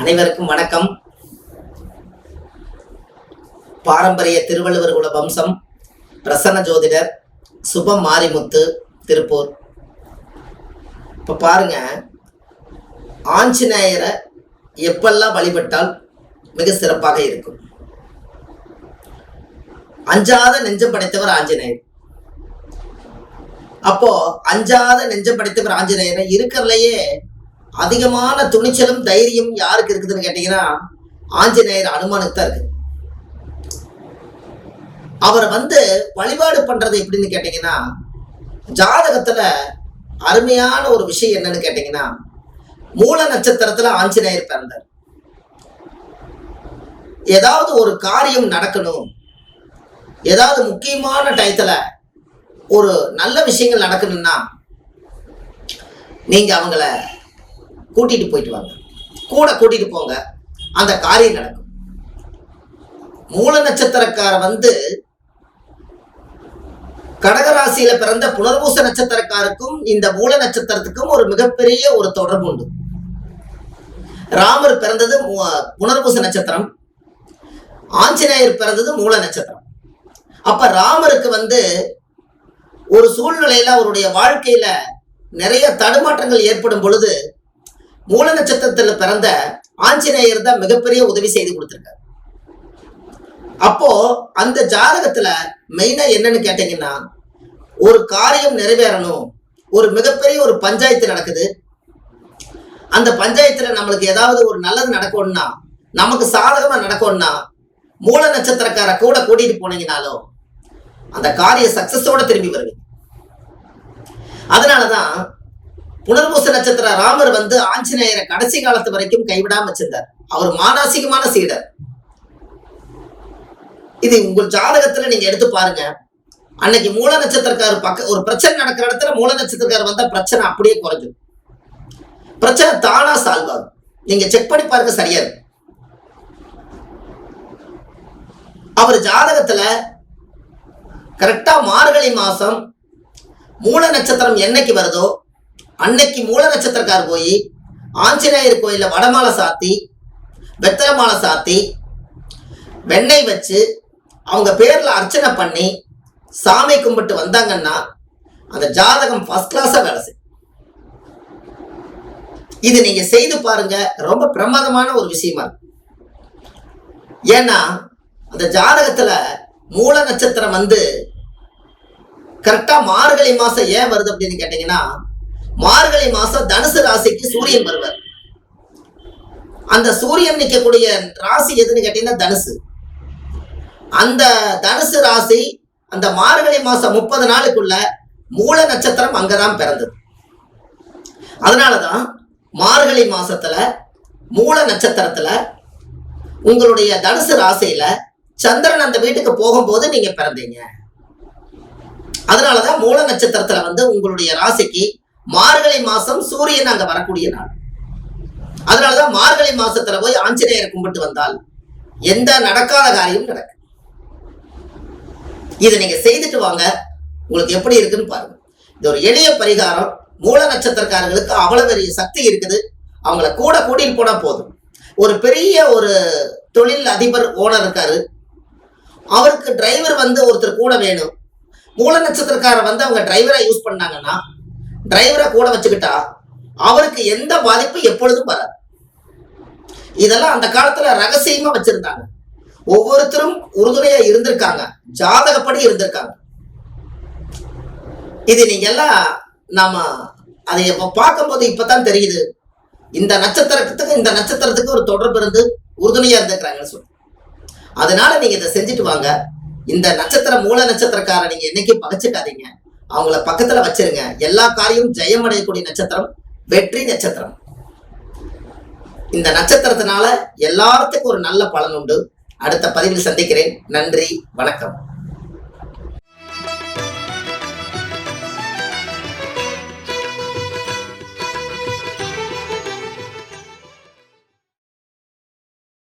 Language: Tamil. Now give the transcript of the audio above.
அனைவருக்கும் வணக்கம். பாரம்பரிய திருவள்ளுவர் குல வம்சம் பிரசன்ன ஜோதிடர் சுபம் மாரிமுத்து திருப்பூர். இப்போ பாருங்க ஆஞ்சநேயரை எப்பெல்லாம் வழிபட்டால் மிக சிறப்பாக இருக்கும். அஞ்சாத நெஞ்சம் படைத்தவர் ஆஞ்சநேயர். அப்போ அஞ்சாத நெஞ்சம் படைத்தவர் ஆஞ்சநேயரை இருக்கிறதுலயே அதிகமான துணிச்சலும் தைரியம் யாருக்கு இருக்குதுன்னு கேட்டீங்கன்னா ஆஞ்சநேயர் அனுமானுக்கு தான் இருக்கு. அவரை வந்து வழிபாடு பண்றது எப்படின்னு கேட்டீங்கன்னா ஜாதகத்துல அருமையான ஒரு விஷயம் என்னன்னு கேட்டீங்கன்னா மூல நட்சத்திரத்துல ஆஞ்சநேயர் பிறந்தார். ஏதாவது ஒரு காரியம் நடக்கணும். ஏதாவது முக்கியமான டயத்துல ஒரு நல்ல விஷயங்கள் நடக்கணும்னா நீங்க அவங்கள கூட்டிட்டு போயிட்டு வாங்க. கூட கூட்டிட்டு போங்க. அந்த காரியம் நடக்கும். மூல நட்சத்திரக்கார வந்து கடகராசியில பிறந்த புனர்பூச நட்சத்திரக்காருக்கும் இந்த மூல நட்சத்திரத்துக்கும் ஒரு மிகப்பெரிய ஒரு தொடர்பு உண்டு. ராமர் பிறந்தது மு- புனர்பூச நட்சத்திரம். ஆஞ்சநேயர் பிறந்தது மூல நட்சத்திரம். அப்ப ராமருக்கு வந்து ஒரு சூழ்நிலையில அவருடைய வாழ்க்கையில நிறைய தடுமாற்றங்கள் ஏற்படும் பொழுது மூல நட்சத்திரத்துல பிறந்த ஆஞ்சநேயர் தான் மிகப்பெரிய உதவி செய்து கொடுத்திருக்காரு. அப்போ அந்த ஜாதகத்துல மெயினா என்னன்னு கேட்டீங்கன்னா ஒரு காரியம் நிறைவேறணும். ஒரு மிகப்பெரிய ஒரு பஞ்சாயத்து நடக்குது. அந்த பஞ்சாயத்துல நம்மளுக்கு ஏதாவது ஒரு நல்லது நடக்கணும்னா நமக்கு சாதகமா நடக்கணும்னா மூல நட்சத்திரக்கார கூட கூட்டிட்டு போனீங்கனாலும் அந்த காரிய சக்சஸோட திரும்பி வருவீங்க. அதனாலதான் புனர்பூச நட்சத்திர ராமர் வந்து ஆஞ்சநேயரை கடைசி காலத்து வரைக்கும் கைவிடாம வச்சிருந்தார். அவர் மானசீகமான சீடர். இது உங்கள் ஜாதகத்துல நீங்க எடுத்து பாருங்க. அன்னைக்கு மூல நட்சத்திரக்காரர் பக்க ஒரு பிரச்சனை நடக்கிற இடத்துல மூல நட்சத்திரக்காரர் வந்தா பிரச்சனை அப்படியே குறைஞ்சிடும் பிரச்சனை தானா சால்வ் ஆகும். நீங்க செக் பண்ணி பாருங்க சரியா அவர் ஜாதகத்துல கரெக்டா மார்கழி மாசம் மூல நட்சத்திரம் என்னைக்கு வருதோ அன்னைக்கு மூல நட்சத்திரக்கார் போய் ஆஞ்சநேயர் கோயிலில் வடமாலை சாத்தி வெத்தலை மாலை சாத்தி வெண்ணெய் வச்சு அவங்க பேர்ல அர்ச்சனை பண்ணி சாமி கும்பிட்டு வந்தாங்கன்னா அந்த ஜாதகம் ஃபர்ஸ்ட் கிளாஸா வேலை செய்யும். இது நீங்க செய்து பாருங்க ரொம்ப பிரமாதமான ஒரு விஷயமா இருக்கு. ஏன்னா அந்த ஜாதகத்துல மூல நட்சத்திரம் வந்து கரெக்டா மார்கழி மாசம் ஏன் வருது அப்படின்னு கேட்டீங்கன்னா மார்கழி மாசம் தனுசு ராசிக்கு சூரியன் வருவார். அந்த சூரியன் நிற்கக்கூடிய ராசி எதுன்னு கேட்டீங்கன்னா தனுசு. அந்த தனுசு ராசி அந்த மார்கழி மாசம் முப்பது நாளுக்குள்ள மூல நட்சத்திரம் அங்கதான் பிறந்தது. அதனாலதான் மார்கழி மாசத்துல மூல நட்சத்திரத்துல உங்களுடைய தனுசு ராசியில சந்திரன் அந்த வீட்டுக்கு போகும்போது நீங்க பிறந்தீங்க. அதனாலதான் மூல நட்சத்திரத்துல வந்து உங்களுடைய ராசிக்கு மார்கழி மாசம் சூரியன் அங்க வரக்கூடிய நாள். அதனாலதான் மார்கழி மாசத்துல போய் ஆஞ்சநேயர் கும்பிட்டு வந்தால் எந்த நடக்காத காரியம் நடக்கும் இதை நீங்க செய்துட்டு வாங்க. உங்களுக்கு எப்படி இருக்குன்னு பாருங்க. இது ஒரு எளிய பரிகாரம். மூல நட்சத்திரக்காரர்களுக்கு அவ்வளவு பெரிய சக்தி இருக்குது. அவங்கள கூட கூட்டிட்டு போனா போதும். ஒரு பெரிய ஒரு தொழில் அதிபர் ஓனர் இருக்காரு. அவருக்கு டிரைவர் வந்து ஒருத்தர் கூட வேணும். மூல நட்சத்திரக்காரர் வந்து அவங்க டிரைவரா யூஸ் பண்ணாங்கன்னா டிரைவரை கூட வச்சுக்கிட்டா அவருக்கு எந்த பாதிப்பும் எப்பொழுதும் வராது. இதெல்லாம் அந்த காலத்துல ரகசியமா வச்சிருந்தாங்க. ஒவ்வொருத்தரும் உறுதுணையா இருந்திருக்காங்க. ஜாதகப்படி இருந்திருக்காங்க. இது நீங்க எல்லாம் நாம அதை பார்க்கும்போது இப்பதான் தெரியுது. இந்த நட்சத்திரத்துக்கு இந்த நட்சத்திரத்துக்கு ஒரு தொடர்பு இருந்து உறுதுணையா இருந்திருக்கிறாங்கன்னு சொல்லி. அதனால நீங்க இதை செஞ்சுட்டு வாங்க. இந்த நட்சத்திர மூல நட்சத்திரக்கார நீங்க என்னைக்கு பகைச்சுக்காதீங்க. அவங்கள பக்கத்துல வச்சிருங்க. எல்லா காரியமும் ஜெயம் அடையக்கூடிய நட்சத்திரம் வெற்றி நட்சத்திரம். இந்த நட்சத்திரத்தினால எல்லாத்துக்கும் ஒரு நல்ல பலன் உண்டு. அடுத்த பதிவில் சந்திக்கிறேன். நன்றி வணக்கம்.